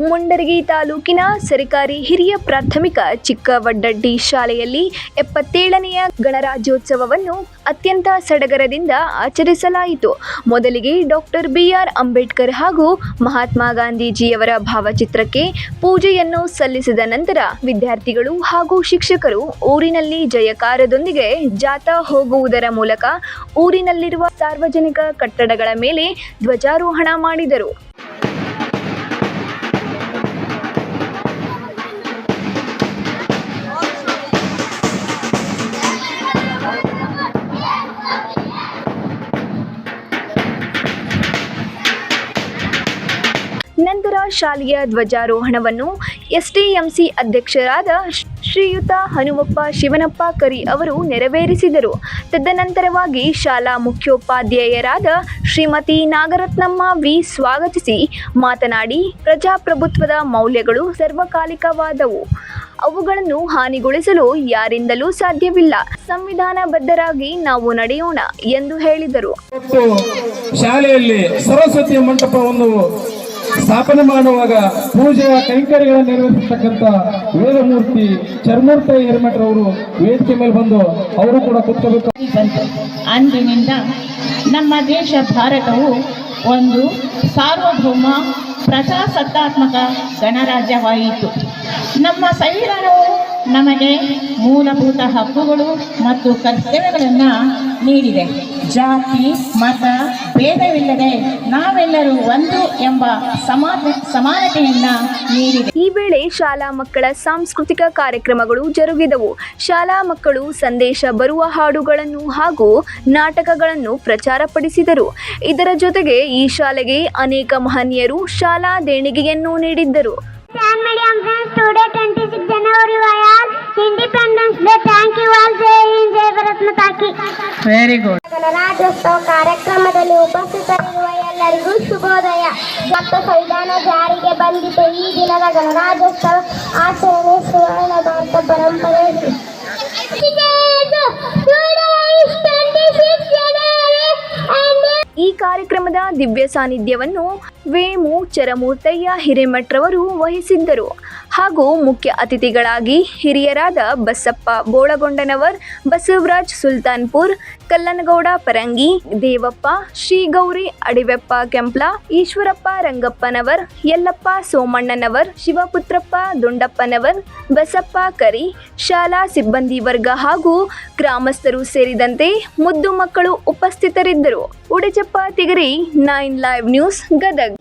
ಮುಂಡರಗಿ ತಾಲೂಕಿನ ಸರ್ಕಾರಿ ಹಿರಿಯ ಪ್ರಾಥಮಿಕ ಚಿಕ್ಕವಡ್ಡಡ್ಡಿ ಶಾಲೆಯಲ್ಲಿ ಎಪ್ಪತ್ತೇಳನೆಯ ಗಣರಾಜ್ಯೋತ್ಸವವನ್ನು ಅತ್ಯಂತ ಸಡಗರದಿಂದ ಆಚರಿಸಲಾಯಿತು. ಮೊದಲಿಗೆ ಡಾಕ್ಟರ್ ಬಿಆರ್ ಅಂಬೇಡ್ಕರ್ ಹಾಗೂ ಮಹಾತ್ಮ ಗಾಂಧೀಜಿಯವರ ಭಾವಚಿತ್ರಕ್ಕೆ ಪೂಜೆಯನ್ನು ಸಲ್ಲಿಸಿದ ನಂತರ ವಿದ್ಯಾರ್ಥಿಗಳು ಹಾಗೂ ಶಿಕ್ಷಕರು ಊರಿನಲ್ಲಿ ಜಯಕಾರದೊಂದಿಗೆ ಜಾಥಾ ಹೋಗುವುದರ ಮೂಲಕ ಊರಿನಲ್ಲಿರುವ ಸಾರ್ವಜನಿಕ ಕಟ್ಟಡಗಳ ಮೇಲೆ ಧ್ವಜಾರೋಹಣ ಮಾಡಿದರು. ನಂತರ ಶಾಲೆಯ ಧ್ವಜಾರೋಹಣವನ್ನು ಎಸ್ಟಿಎಂಸಿ ಅಧ್ಯಕ್ಷರಾದ ಶ್ರೀಯುತ ಹನುಮಪ್ಪ ಶಿವನಪ್ಪ ಕರಿ ಅವರು ನೆರವೇರಿಸಿದರು. ತದನಂತರವಾಗಿ ಶಾಲಾ ಮುಖ್ಯೋಪಾಧ್ಯಾಯರಾದ ಶ್ರೀಮತಿ ನಾಗರತ್ನಮ್ಮ ವಿ ಸ್ವಾಗತಿಸಿ ಮಾತನಾಡಿ, ಪ್ರಜಾಪ್ರಭುತ್ವದ ಮೌಲ್ಯಗಳು ಸರ್ವಕಾಲಿಕವಾದವು. ಅವುಗಳನ್ನು ಹಾನಿಗೊಳಿಸಲು ಯಾರಿಂದಲೂ ಸಾಧ್ಯವಿಲ್ಲ. ಸಂವಿಧಾನಬದ್ಧರಾಗಿ ನಾವು ನಡೆಯೋಣ ಎಂದು ಹೇಳಿದರು. ಶಾಲೆಯಲ್ಲಿ ಸರಸ್ವತಿ ಮಂಟಪವನ್ನು ಸ್ಥಾಪನೆ ಮಾಡುವಾಗ ಪೂಜೆಯ ಕೈಂಕರ್ಯಗಳನ್ನು ನೆರವೇರಿಸತಕ್ಕಂಥ ವೇದಮೂರ್ತಿ ಚರ್ಮೂರ್ತಿ ಹಿರಮಠರವರು ವೇದಿಕೆ ಮೇಲೆ ಬಂದು ಅವರು ಕೂಡ ಕುತ್ಕೋಬೇಕು. ಅಂದಿನಿಂದ ನಮ್ಮ ದೇಶ ಭಾರತವು ಒಂದು ಸಾರ್ವಭೌಮ, ಪ್ರಜಾಸತ್ತಾತ್ಮಕ ಗಣರಾಜ್ಯವಾಯಿತು. ನಮ್ಮ ಸಂವಿಧಾನವು ನಮಗೆ ಮೂಲಭೂತ ಹಕ್ಕುಗಳು ಮತ್ತು ಕರ್ತವ್ಯಗಳನ್ನು ನೀಡಿದೆ. ಜಾತಿ ಮತ ಭೇದವಿಲ್ಲದೆ ನಾವೆಲ್ಲರೂ ಒಂದು ಎಂಬ ಸಮಾನ ಸಮಾನತೆಯನ್ನು ನೀಡಿದೆ. ಈ ವೇಳೆ ಶಾಲಾ ಮಕ್ಕಳ ಸಾಂಸ್ಕೃತಿಕ ಕಾರ್ಯಕ್ರಮಗಳು ಜರುಗಿದವು. ಶಾಲಾ ಮಕ್ಕಳು ಸಂದೇಶ ಬರುವ ಹಾಡುಗಳನ್ನು ಹಾಗೂ ನಾಟಕಗಳನ್ನು ಪ್ರಚಾರಪಡಿಸಿದರು ಇದರ ಜೊತೆಗೆ ಈ ಶಾಲೆಗೆ ಅನೇಕ ಮಹನೀಯರು ಶಾಲಾ ದೇಣಿಗೆಯನ್ನು ನೀಡಿದ್ದರು. ವೆರಿ ಗುಡ್ ಗಣರಾಜ್ಯೋತ್ಸವ ಕಾರ್ಯಕ್ರಮದಲ್ಲಿ ಉಪಸ್ಥಿತರಿರುವ ಎಲ್ಲರಿಗೂ ಶುಭೋದಯ. ಮತ್ತು ಸಂವಿಧಾನ ಜಾರಿಗೆ ಬಂದಿದೆ. ಈ ದಿನದ ಗಣರಾಜ್ಯೋತ್ಸವ ಆಚರಣೆ ಸುವರ್ಣ ಭಾರತ ಪರಂಪರೆ ಈ ಕಾರ್ಯಕ್ರಮದ ದಿವ್ಯ ಸಾನ್ನಿಧ್ಯವನ್ನು ವೇಮು ಚರಮೂರ್ತಯ್ಯ ಹಿರೇಮಠ್ರವರು ವಹಿಸಿದ್ದರು. ಹಾಗೂ ಮುಖ್ಯ ಅತಿಥಿಗಳಾಗಿ ಹಿರಿಯರಾದ ಬಸಪ್ಪ ಬೋಳಗೊಂಡನವರ್, ಬಸವರಾಜ್ ಸುಲ್ತಾನ್ಪುರ್, ಕಲ್ಲನಗೌಡ ಪರಂಗಿ, ದೇವಪ್ಪ, ಶ್ರೀಗೌರಿ ಅಡಿವೆಪ್ಪ ಕೆಂಪ್ಲ, ಈಶ್ವರಪ್ಪ ರಂಗಪ್ಪನವರ್, ಯಲ್ಲಪ್ಪ ಸೋಮಣ್ಣನವರ್, ಶಿವಪುತ್ರಪ್ಪ ದುಂಡಪ್ಪನವರ್, ಬಸಪ್ಪ ಕರಿ, ಶಾಲಾ ಸಿಬ್ಬಂದಿ ವರ್ಗ ಹಾಗೂ ಗ್ರಾಮಸ್ಥರು ಸೇರಿದಂತೆ ಮುದ್ದು ಮಕ್ಕಳು ಉಪಸ್ಥಿತರಿದ್ದರು. Udachappa Tigari nine live news Gadag.